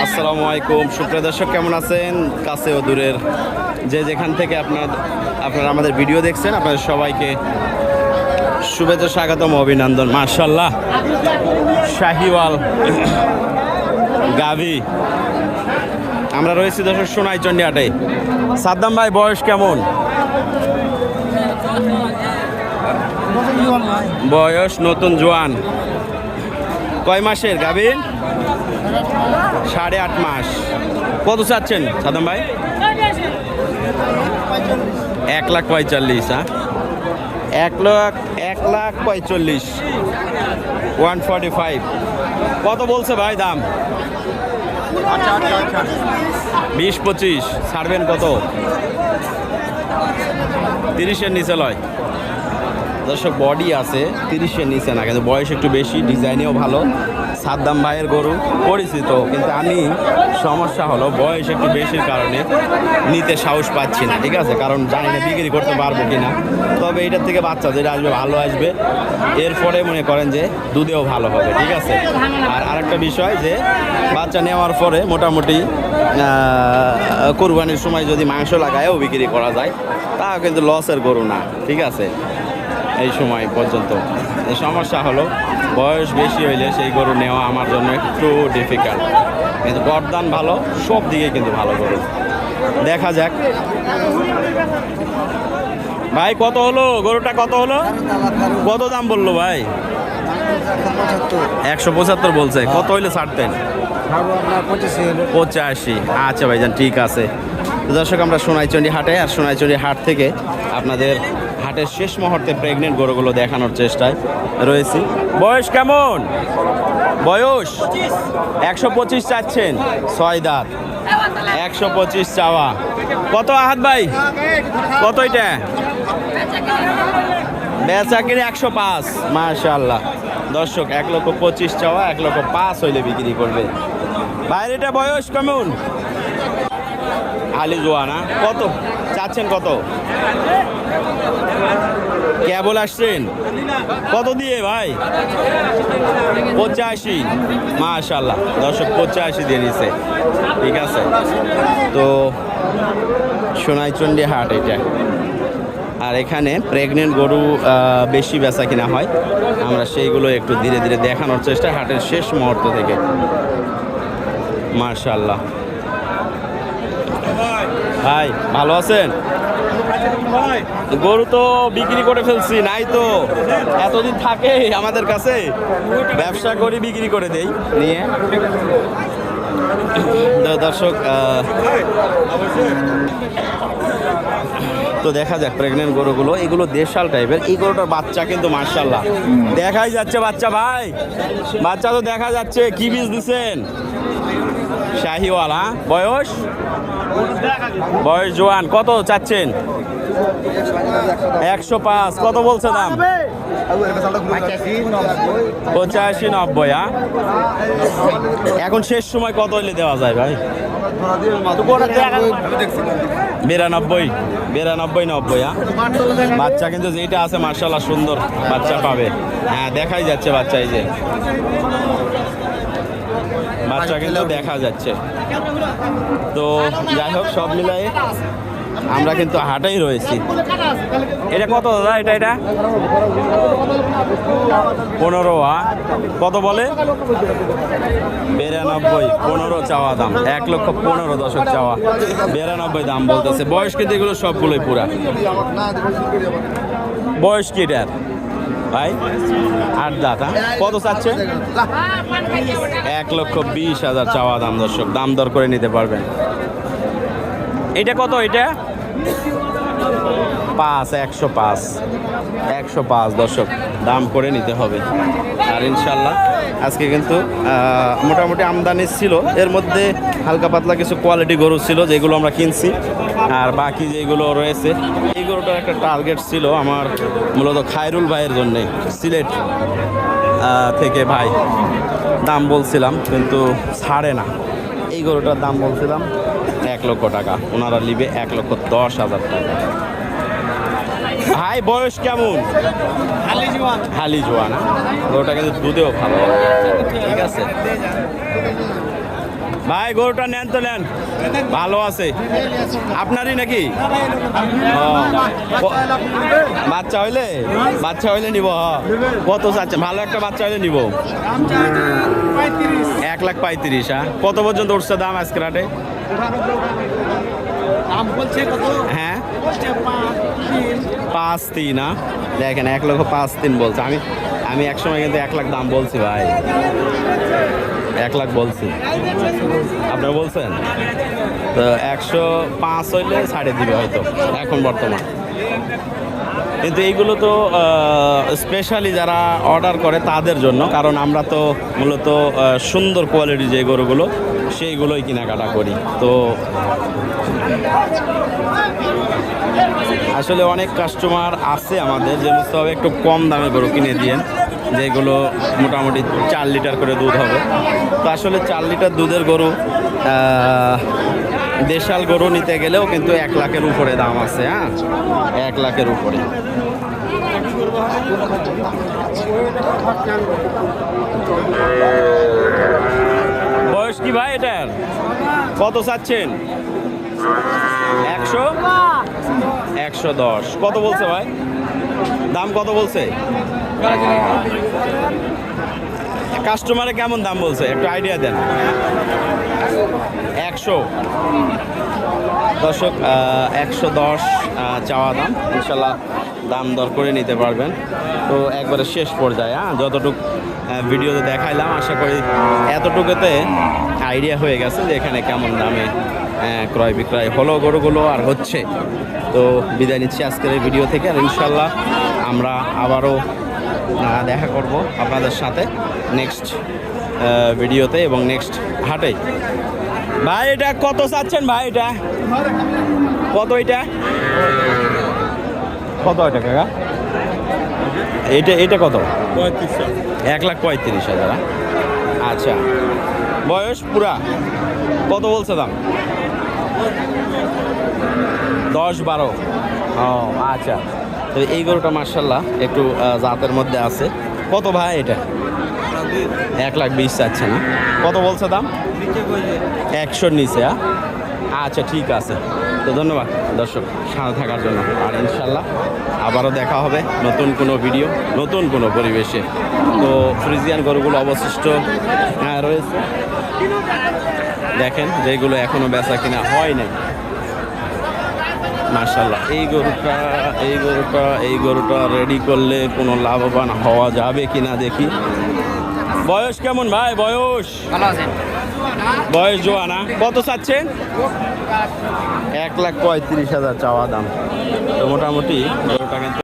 আসসালামু আলাইকুম। সুপ্রিয় দর্শক, কেমন আছেন? কাছে ও দূরের যে যেখান থেকে আপনার আপনারা আমাদের ভিডিও দেখছেন, আপনাদের সবাইকে শুভেচ্ছা, স্বাগতম, অভিনন্দন। মার্শাল্লাহ শাহিওয়াল, গাভি। আমরা রয়েছি দর্শক সোনাই চন্ডিয়াটে সাদ্দাম ভাই, বয়স কেমন? বয়স নতুন জোয়ান। কয় মাসের, গাভীর? সাড়ে আট মাস। কত চাচ্ছেন সাদাম ভাই? এক লাখ পঁয়তাল্লিশ হ্যাঁ? এক লাখ এক লাখ পঁয়তাল্লিশ। One forty five. কত বলছে ভাই দাম? বিশ পঁচিশ। ছাড়বেন কত? তিরিশের নিচে লয়। দর্শক বডি আছে, তিরিশের নিচে না, কিন্তু বয়স একটু বেশি, ডিজাইনেও ভালো। সাদ্দাম ভাইয়ের গরু পরিচিত, কিন্তু আমি সমস্যা হলো বয়স একটু বেশির কারণে নিতে সাহস পাচ্ছি না, ঠিক আছে? কারণ জানি না বিক্রি করতে পারব কি না তবে এটার থেকে বাচ্চা যেটা আসবে, ভালো আসবে। এরপরে মনে করেন যে দুধেও ভালো হবে, ঠিক আছে? আর আরেকটা বিষয় যে বাচ্চা নেওয়ার পরে মোটামুটি কোরবানির সময় যদি মাংস লাগায়ও বিক্রি করা যায়, তাও কিন্তু লসের গরু না, ঠিক আছে? এই সময় পর্যন্ত। সমস্যা হলো বয়স বেশি হইলে সেই গরু নেওয়া আমার জন্য একটু ডিফিকাল্ট কিন্তু গরদান ভালো, সব দিকে কিন্তু ভালো গরু। দেখা যাক। ভাই, কত হলো? গরুটা কত হলো? কত দাম বলল ভাই? একশো পঁচাত্তর বলছে। কত হইলে ছাড়তেন পঁচাশি। আচ্ছা ভাইজান, ঠিক আছে। দর্শক, আমরা সোনাইচন্ডী হাটে আর সোনাইচন্ডী হাট থেকে আপনাদের হাটের শেষ মুহূর্তে প্রেগনেন্ট গরুগুলো দেখানোর চেষ্টায় রয়েছি। বয়স কেমন? বয়স? একশো পঁচিশ চাচ্ছেন। ছয় দাঁত। একশো পঁচিশ চাওয়া। কত আহাত ভাই? কত এটা? বেচা কিনে একশো পাঁচ। মাশাল্লাহ দর্শক, এক লক্ষ পঁচিশ চাওয়া, এক লক্ষ পাঁচ হইলে বিক্রি করবে। বাইরেটা বয়স কেমন? আলি জোয়া না কত? চাচ্ছেন কত? কেবল আসছেন? কত দিয়ে ভাই? পঁচাশি। মাশাল্লাহ দর্শক, পঁচাশি দিয়ে নিছে। ঠিক আছে? তো সোনাইচন্ডী হাট এটা। আর এখানে প্রেগনেন্ট গরু বেশি বেচা কিনা হয়। আমরা সেইগুলো একটু ধীরে ধীরে দেখানোর চেষ্টা হাটের শেষ মুহূর্ত থেকে। মার্শাল্লাহ ভাই, ভালো আছেন? গরু তো বিক্রি করে ফেলছি, নাই তো। এতদিন থাকে আমাদের কাছে। ব্যবসা করি, বিক্রি করে দেই, নিয়ে। দর্শক তো দেখা যাক প্রেগনেন্ট গরুগুলো, এগুলো দেশাল টাইপের এই গরুটার বাচ্চা কিন্তু মার্শাল্লাহ দেখাই যাচ্ছে বাচ্চা ভাই। বাচ্চা তো দেখা যাচ্ছে, কি বীজ দিচ্ছেন শাহিওয়ালা বয়স? বয়স জোয়ান, কত চাচ্ছেন? একশো পাঁচ, কত বলছে দাম? পঁচাশি, নব্বই হ্যাঁ? এখন শেষ সময় কত হইলে দেওয়া যায় ভাই? বিরানব্বই বিরানব্বই, নব্বই হ্যাঁ? বাচ্চা কিন্তু যেটা আছে মার্শাল্লাহ সুন্দর বাচ্চা পাবে। হ্যাঁ দেখাই যাচ্ছে বাচ্চা এই যে। বাচ্চা কিন্তু দেখা যাচ্ছে। তো যাই হোক, সব মিলাই আমরা কিন্তু হাটেই রয়েছি। এটা কত দাদা? এটা এটা? পনেরো কত বলে? বিরানব্বই, পনেরো চাওয়া দাম। এক লক্ষ পনেরো দশক চাওয়া। বিরানব্বই দাম বলতেছে। বয়স কিন্তু সবগুলোই পুরা। বয়স এটার? ভাই, আট দাঁত হ্যাঁ? কত চাচ্ছে? এক লক্ষ বিশ হাজার চাওয়া দাম, দর্শক। দাম দর করে নিতে পারবেন। এটা কত এটা? পাঁচ, একশো পাঁচ। একশো পাঁচ, দর্শক। দাম করে নিতে হবে। আর ইনশাল্লাহ, আজকে কিন্তু মোটামুটি আমদানি ছিল। এর মধ্যে হালকা পাতলা কিছু কোয়ালিটি গরু ছিল, যেগুলো আমরা কিনছি। আর বাকি যেগুলো রয়েছে এই গরুটার একটা টার্গেট ছিল আমার মূলত খায়রুল ভাইয়ের জন্যে সিলেট থেকে ভাই। দাম বলছিলাম কিন্তু ছাড়ে না। এই গরুটার দাম বলছিলাম এক লক্ষ টাকা। ওনারা নিবে এক লক্ষ দশ হাজার টাকা। ভাই বয়স কেমন? হালি জোয়ান। গরুটা কিন্তু দুধেও ভালো। ঠিক আছে? ভাই গরুটা নেন তো নেন। ভালো আছে। আপনারই নাকি? বাচ্চা হইলে? বাচ্চা হইলে নিব। কত চাচ্ছে ভালো একটা বাচ্চা হইলে নিব। এক লাখ পঁয়ত্রিশ হ্যাঁ? কত পর্যন্ত উঠছে দাম আজকে হ্যাঁ? পাঁচ তিন। তিন হ্যাঁ? দেখেন এক লক্ষ পাঁচ তিন বলছে। আমি আমি এক সময় কিন্তু এক লাখ দাম বলছি ভাই। এক লাখ বলছি। আপনারা বলছেন? তো একশো পাঁচ হইলে ছাড়ে দিবে হয়তো, এখন বর্তমান। কিন্তু এইগুলো তো স্পেশালি যারা অর্ডার করে তাদের জন্য, কারণ আমরা তো মূলত সুন্দর কোয়ালিটি যে গরুগুলো, সেইগুলোই কেনাকাটা করি। তো আসলে অনেক কাস্টমার আছে আমাদের, যে বুঝতে হবে একটু কম দামে গরু কিনে দিয়েন। যেগুলো মোটামুটি চার লিটার করে দুধ হবে। তো আসলে চার লিটার দুধের গরু দেশাল গরু নিতে গেলেও কিন্তু এক লাখের উপরে দাম আছে হ্যাঁ? এক লাখের উপরে। বয়স কি ভাই এটার? কত চাচ্ছেন? একশো? একশো দশ। কত বলছে ভাই? দাম কত বলছে? কাস্টমারে কেমন দাম বলছে? একটু আইডিয়া দেন। একশো। দর্শক একশো দশ চাওয়া দাম। ইনশাল্লাহ দাম দর করে নিতে পারবেন। তো একবারে শেষ পর্যায়ে হ্যাঁ যতটুক ভিডিওতে দেখাইলাম, আশা করি এতটুকুতে আইডিয়া হয়ে গেছে যে এখানে কেমন দামে ক্রয় বিক্রয় হলো গরুগুলো আর হচ্ছে। তো বিদায় নিচ্ছি আজকের এই ভিডিও থেকে আর ইনশাল্লাহ আমরা আবারও দেখা করব আপনাদের সাথে নেক্সট ভিডিওতে এবং নেক্সট হাটে। ভাই এটা কত চাচ্ছেন ভাই এটা? কত এটা? কত এটা কাকা? এটা এটা কত? এক লাখ পঁয়ত্রিশ হাজার হ্যাঁ? আচ্ছা। বয়স পুরা? কত বলছে দাম? দশ বারো। ও আচ্ছা। তো এই গরুটা মার্শাল্লাহ একটু জাতের মধ্যে আছে। কত ভাই এটা? এক লাখ বিশ চাচ্ছে না। কত বলছে দাম? একশোর নিচে? আচ্ছা ঠিক আছে। তো ধন্যবাদ দর্শক সাথে থাকার জন্য। আর ইনশাল্লাহ আবারও দেখা হবে নতুন কোনো ভিডিও নতুন কোনো পরিবেশে। তো ফ্রিজিয়ান গরুগুলো অবশিষ্ট হ্যাঁ, রয়েছে। দেখেন যেগুলো এখনও বেচা কিনা হয় নাই। মার্শাল্লাহ এই গরুটা এই গরুটা এই গরুটা রেডি করলে কোনো লাভবান হওয়া যাবে কিনা দেখি। বয়স কেমন ভাই? বয়স? বয়স জোয়ানা কত চাচ্ছেন? এক লাখ পঁয়ত্রিশ হাজার চাওয়া দাম। তো মোটামুটি গরুটা কিন্তু